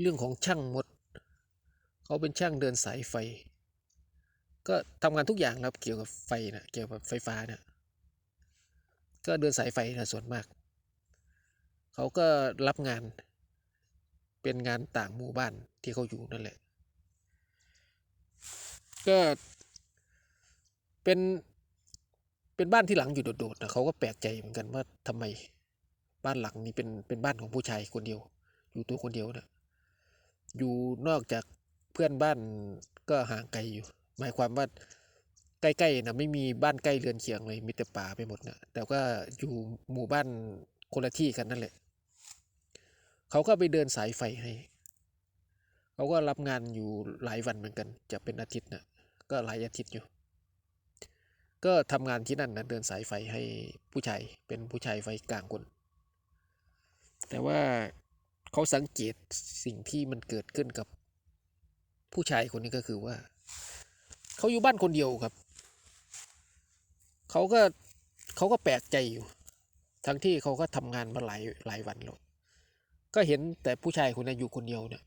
เรื่องของช่างมด เขาเป็นช่างเดินสายไฟ ก็ทำงานทุกอย่างครับเกี่ยวกับไฟนะเกี่ยวกับไฟฟ้านะก็เดินสายไฟนะส่วนมาก เขาก็รับงาน เป็นงานต่างหมู่บ้านที่เขาอยู่นั่นแหละ ก็เป็นเป็นบ้านที่หลังอยู่โดดๆนะเขาก็แปลกใจเหมือนกันว่าทำไมบ้านหลังนี้เป็นเป็นบ้านของผู้ชายคนเดียว อยู่ตัวคนเดียวนะ อยู่นอกจากเพื่อนบ้านก็ห่างไกลอยู่ หมายความว่าใกล้ๆนะไม่มีบ้านใกล้เรือนเคียงเลยมีแต่ป่าไปหมดนะแต่ก็อยู่หมู่บ้านคนละที่กันนั่นแหละเขาก็ไปเดินสายไฟให้เขาก็รับงานอยู่หลายวันเหมือนกัน จะเป็นอาทิตย์นะก็หลายอาทิตย์อยู่ ก็ทำงานที่นั่นนะเดินสายไฟให้ผู้ชายเป็นผู้ชายไฟกลางคน แต่ว่า เขาสังเกตสิ่งที่มันเกิดขึ้นกับผู้ชายคนนี้ก็คือว่า เขาอยู่บ้านคนเดียวครับ เขาก็เขาก็แปลกใจอยู่ ทั้งที่เขาก็ทำงานมาหลายหลายวันแล้วก็เห็นแต่ผู้ชายคนนี้อยู่คนเดียวเนี่ย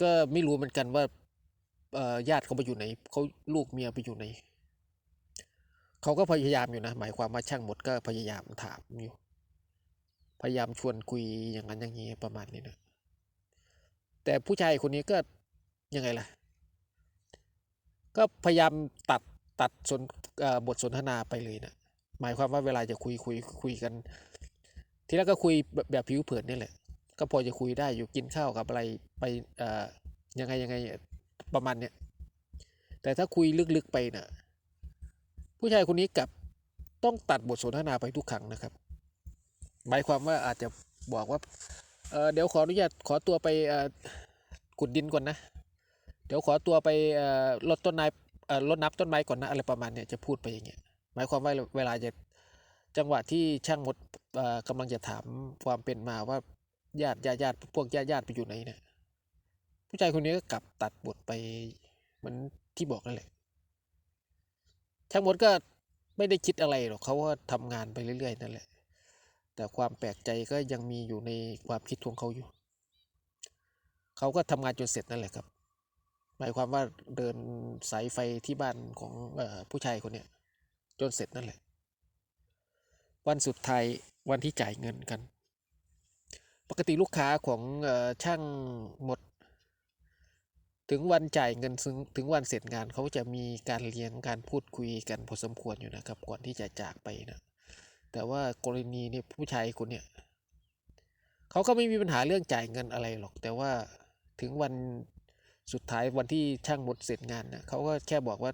ก็ไม่รู้เหมือนกันว่าญาติเขาไปอยู่ไหนเขาลูกเมียไปอยู่ไหน เขาก็พยายามอยู่นะ หมายความว่าช่างหมดก็พยายามถามอยู่ พยายามชวนคุยอย่างนั้นอย่างนี้ประมาณนี้นะแต่ผู้ชายคนนี้ก็ยังไงล่ะ ก็พยายามตัดตัดสนบทสนทนาไปเลยนะหมายความว่าเวลาจะคุยคุยคุยกัน ทีแรกก็คุยแบบแบบผิวเผินนี่แหละ ก็พอจะคุยได้อยู่กินข้าวกับอะไรไปยังไงยังไงประมาณเนี้ยแต่ถ้าคุยลึกๆไปน่ะ ผู้ชายคนนี้กับต้องตัดบทสนทนาไปทุกครั้งนะครับ หมายความว่าอาจจะบอกว่าเออเดี๋ยวขออนุญาตขอตัวไปขุดดินก่อนนะ เดี๋ยวขอตัวไปเอ่อรดต้นไม้เอ่อรดน้ำต้นไม้ก่อนนะอะไรประมาณเนี้ยจะพูดไปอย่างเงี้ยหมายความว่าเวลาจะจังหวะที่ช่างมดเอ่อกำลังจะถามความเป็นมาว่าญาติญาติญาติพวกญาติญาติไปอยู่ไหนเนี่ยผู้ชายคนนี้ก็กลับตัดบทไปเหมือนที่บอกนั่นแหละช่างมดก็ไม่ได้คิดอะไรหรอกเขาก็ทำงานไปเรื่อยๆนั่นแหละ แต่ความแปลกใจก็ยังมีอยู่ในความคิดของเขาอยู่ เขาก็ทำงานจนเสร็จนั่นแหละครับ หมายความว่าเดินสายไฟที่บ้านของออผู้ชายคนนี้จนเสร็จนั่นแหละ วันสุดท้ายวันที่จ่ายเงินกัน ปกติลูกค้าของออช่างหมด ถึงวันจ่ายเงินถึงถึงวันเสร็จงานเขาจะมีการเลี้ยงการพูดคุยกันพอสมควรอยู่นะครับ ก่อนที่จะจากไปนะ แต่ว่ากรณีนี้ผู้ชายคนเนี่ยเขาก็ไม่มีปัญหาเรื่องจ่ายเงินอะไรหรอก แต่ว่าถึงวันสุดท้ายวันที่ช่างหมดเสร็จงานนะเขาก็แค่บอกว่า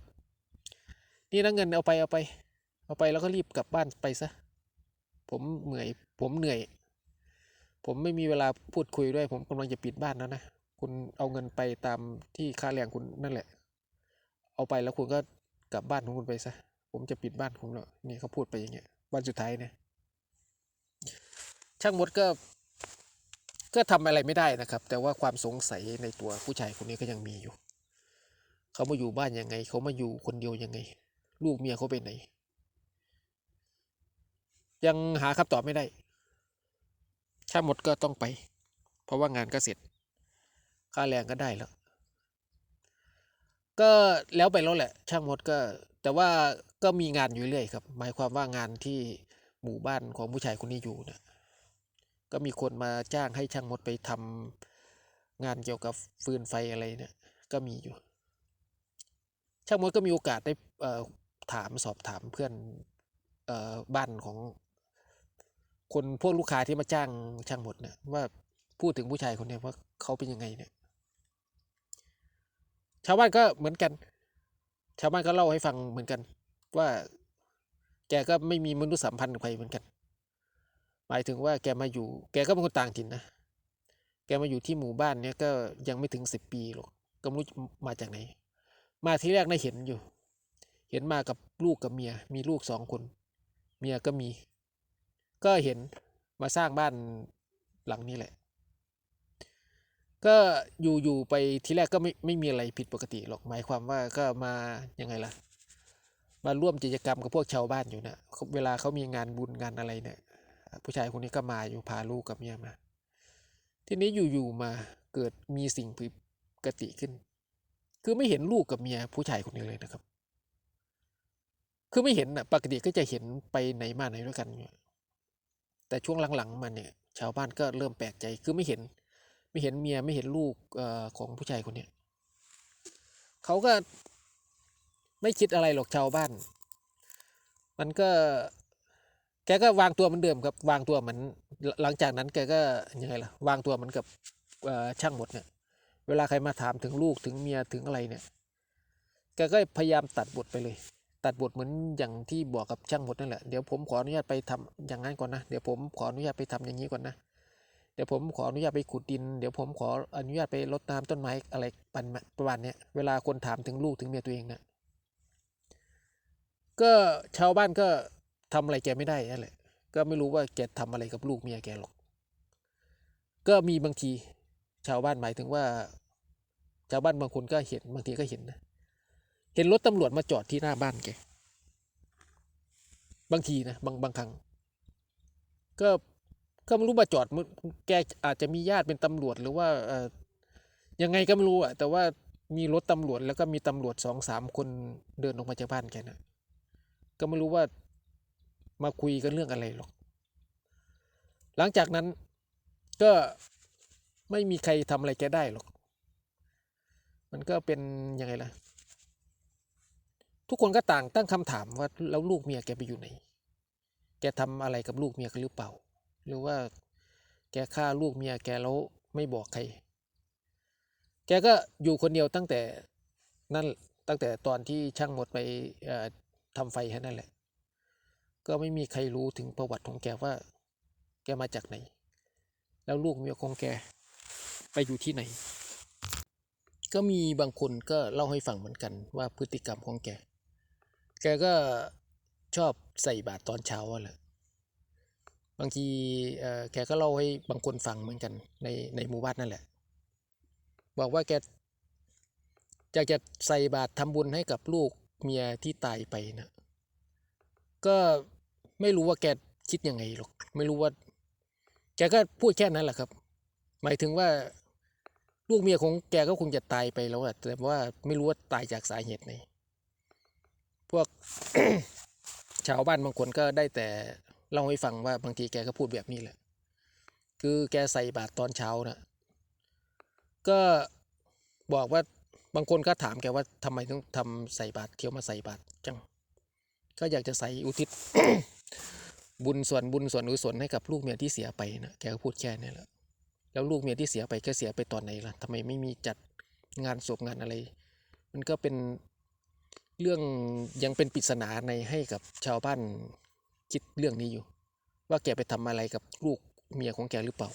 นี่นะเงินเอาไปเอาไป เอาไปแล้วก็รีบกลับบ้านไปซะผมเหนื่อย ผมเหนื่อย ผมไม่มีเวลาพูดคุยด้วย ผมกำลังจะปิดบ้านแล้วนะคุณเอาเงินไปตามที่ค่าแรงคุณนั่นแหละ เอาไปแล้วคุณก็กลับบ้านของคุณไปซะผมจะปิดบ้านผมแล้วนี่เขาพูดไปอย่างเงี้ย วันสุดท้ายเนี่ยช่างมดก็ ก็ทำอะไรไม่ได้นะครับ แต่ว่าความสงสัยในตัวผู้ชายคนนี้ก็ยังมีอยู่ เขามาอยู่บ้านยังไง เขามาอยู่คนเดียวยังไง ลูกเมียเขาไปไหน ยังหาคำตอบไม่ได้ ช่างมดก็ต้องไป เพราะว่างานก็เสร็จ ค่าแรงก็ได้แล้ว ก็แล้วไปแล้วแหละ ช่างมดก็ แต่ว่าก็มีงานอยู่เรื่อยครับ หมายความว่างานที่หมู่บ้านของผู้ชายคนนี้อยู่นะก็มีคนมาจ้างให้ช่างมดไปทำงานเกี่ยวกับฟืนไฟอะไรเนี่ยก็มีอยู่ ช่างมดก็มีโอกาสได้ถามสอบถามเพื่อนออบ้านของ คนพวกลูกค้าที่มาจ้างช่างมดเนี่ยว่าพูดถึงผู้ชายคนนี้ว่าเขาเป็นยังไงเนี่ยชาวบ้านก็เหมือนกัน ชาวบ้านก็เล่าให้ฟังเหมือนกัน ว่าแกก็ไม่มีมนุษยสัมพันธ์กับใครเหมือนกัน หมายถึงว่าแกมาอยู่ แกก็เป็นคนต่างถิ่นนะ แกมาอยู่ที่หมู่บ้านเนี้ยก็ยังไม่ถึงสิบปีหรอกก็ไม่รู้มาจากไหน มาที่แรกได้เห็นอยู่ เห็นมากับลูกกับเมีย มีลูกสองคน เมียก็มี ก็เห็นมาสร้างบ้านหลังนี้แหละ ก็อยู่อยู่ไปทีแรกก็ไม่ไม่มีอะไรผิดปกติหรอกหมายความว่าก็มายังไงล่ะ มาร่วมกิจกรรมกับพวกชาวบ้านอยู่นะเวลาเขามีงานบุญงานอะไรเนี่ยผู้ชายคนนี้ก็มาอยู่พาลูกกับเมียมา ทีนี้อยู่ๆมาเกิดมีสิ่งผิดปกติขึ้น คือไม่เห็นลูกกับเมียผู้ชายคนนี้เลยนะครับ คือไม่เห็นอะปกติก็จะเห็นไปไหนมาไหนด้วยกัน แต่ช่วงหลังๆมาเนี่ย ชาวบ้านก็เริ่มแปลกใจคือไม่เห็น ไม่เห็นเมียไม่เห็นลูกอของผู้ชายคนเนี้ยเขาก็ไม่คิดอะไรหรอกชาวบ้าน มันก็แกก็วางตัวเหมือนเดิมครับวางตัวเหมือนหลังจากนั้นแกก็ยังไงล่ะวางตัวเหมือนกับช่างหมดเนี่ย เวลาใครมาถามถึงลูกถึงเมียถึงอะไรเนี่ยแกก็พยายามตัดบทไปเลย ตัดบทเหมือนอย่างที่บอกกับช่างหมดนั่นแหละเดี๋ยวผมขออนุญาตไปทำอย่างนั้นก่อนนะเดี๋ยวผมขออนุญาตไปทำอย่างนี้ก่อนนะ ดี๋ยวผมขออนุญาตไปขุดดิน เดี๋ยวผมขออนุญาตไปรดน้ำต้นไม้อะไรประมาณประมาณเนี้ยเวลาคนถามถึงลูกถึงเมียตัวเองเนี่ยก็ชาวบ้านก็ทำอะไรแกไม่ได้นั่นแหละ ก็ไม่รู้ว่าแกทำอะไรกับลูกเมียแกหรอก ก็มีบางที ชาวบ้านหมายถึงว่า ชาวบ้านบางคนก็เห็นบางทีก็เห็นนะ เห็นรถตำรวจมาจอดที่หน้าบ้านแก บางทีนะบางบางครั้ง ก็ ก็ไม่รู้มาจอดมึแกอาจจะมีญาติเป็นตำรวจหรือว่าเออยังไงก็ไม่รู้อะ แต่ว่ามีรถตำรวจแล้วก็มีตำรวจสองสามคนเดินออกมาจากบ้านแกนะก็ไม่รู้ว่ามาคุยกันเรื่องอะไรหรอก หลังจากนั้นก็ไม่มีใครทำอะไรแกได้หรอก มันก็เป็นยังไงล่ะ ทุกคนก็ต่างตั้งคำถามว่าแล้วลูกเมียแกไปอยู่ไหน แกทำอะไรกับลูกเมียกันหรือเปล่า หรือว่าแกฆ่าลูกเมียแกแล้วไม่บอกใคร แกก็อยู่คนเดียวตั้งแต่นั่นตั้งแต่ตอนที่ช่างหมดไปทำไฟแค่นั้นแหละ ก็ไม่มีใครรู้ถึงประวัติของแกว่า แกมาจากไหน แล้วลูกเมียของแกไปอยู่ที่ไหน ก็มีบางคนก็เล่าให้ฟังเหมือนกันว่าพฤติกรรมของแก แกก็ชอบใส่บาตรตอนเช้าอะแหละ บางทีแกก็เล่าให้บางคนฟังเหมือนกันในในหมู่บ้านนั่นแหละ บอกว่าแกอยากจะใส่บาตรทำบุญให้กับลูกเมียที่ตายไปนะก็ไม่รู้ว่าแกคิดยังไงหรอก ไม่รู้ว่า แกก็พูดแค่นั้นแหละครับ หมายถึงว่าลูกเมียของแกก็คงจะตายไปแล้วอะแต่ว่าไม่รู้ว่าตายจากสาเหตุไหน พวกชาวบ้านบางคนก็ได้แต่ เล่าให้ฟังว่าบางทีแกก็พูดแบบนี้แหละ คือแกใส่บาตรตอนเช้านะก็บอกว่าบางคนก็ถามแกว่าทำไมต้องทำใส่บาตรเที่ยวมาใส่บาตรจัง ก็อยากจะใส่อุทิศ บุญส่วนบุญส่วนอุศลให้กับลูกเมียที่เสียไปนะแกก็พูดแค่นี้แหละแล้วลูกเมียที่เสียไปแกเสียไปตอนไหนล่ะทำไมไม่มีจัดงานศพงานอะไร มันก็เป็นเรื่องยังเป็นปริศนาในให้กับชาวบ้าน คิดเรื่องนี้อยู่ ว่าแกไปทำอะไรกับลูกเมียของแกหรือเปล่า